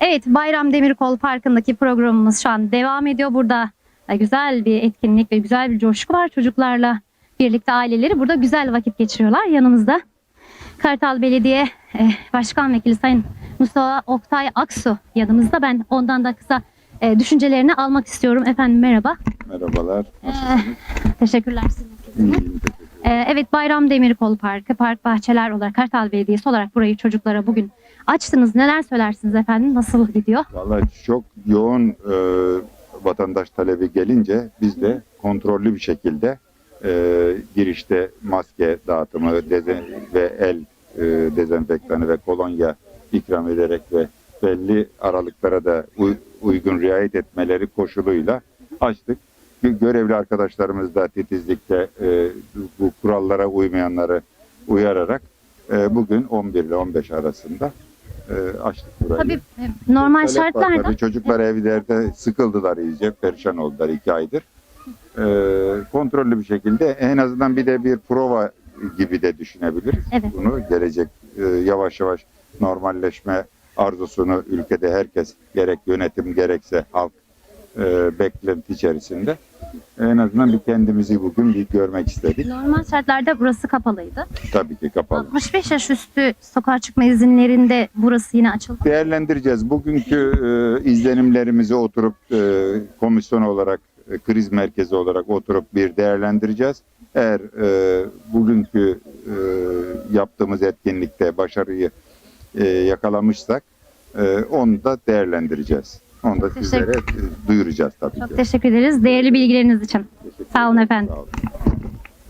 Evet, Bayram Demirkol Parkı'ndaki programımız şu an devam ediyor. Burada güzel bir etkinlik ve güzel bir coşku var. Çocuklarla birlikte aileleri burada güzel vakit geçiriyorlar. Yanımızda Kartal Belediye e, Başkan Vekili Sayın Mustafa Oktay Aksu yanımızda. Ben ondan da kısa e, düşüncelerini almak istiyorum. Efendim merhaba. Merhabalar. E, teşekkürler. İyiyim. Ee, evet Bayram Demirkol Parkı, Park Bahçeler olarak Kartal Belediyesi olarak burayı çocuklara bugün açtınız. Neler söylersiniz efendim? Nasıl gidiyor? Vallahi çok yoğun e, vatandaş talebi gelince biz de kontrollü bir şekilde e, girişte maske dağıtımı dezen- ve el e, dezenfektanı ve kolonya ikram ederek ve belli aralıklara da uy- uygun riayet etmeleri koşuluyla açtık. Gö- Görevli arkadaşlarımız da titizlikte e, bu kurallara uymayanları uyararak e, bugün 11 ile 15 arasında e, açtık burayı. Tabii e, normal Talep şartlarda tabii. Çocuklar evlerde sıkıldılar iyice, perişan oldular iki aydır. Ee, kontrollü bir şekilde en azından bir de bir prova gibi de düşünebiliriz. Evet. Bunu gelecek e, yavaş yavaş normalleşme arzusunu ülkede herkes gerek yönetim gerekse halk e, beklenti içerisinde en azından bir kendimizi bugün bir görmek istedik. normal şartlarda burası kapalıydı. Tabii ki kapalı. 65 yaş üstü sokağa çıkma izinlerinde burası yine açıldı. değerlendireceğiz. Bugünkü e, izlenimlerimizi oturup e, komisyon olarak, e, kriz merkezi olarak oturup bir değerlendireceğiz. Eğer e, bugünkü e, yaptığımız etkinlikte başarıyı e, yakalamışsak e, onu da değerlendireceğiz. Onu da sizlere e, duyuracağız tabii Çok ki. teşekkür ederiz değerli bilgileriniz için. Teşekkür Sağ olun efendim. Sağ olun.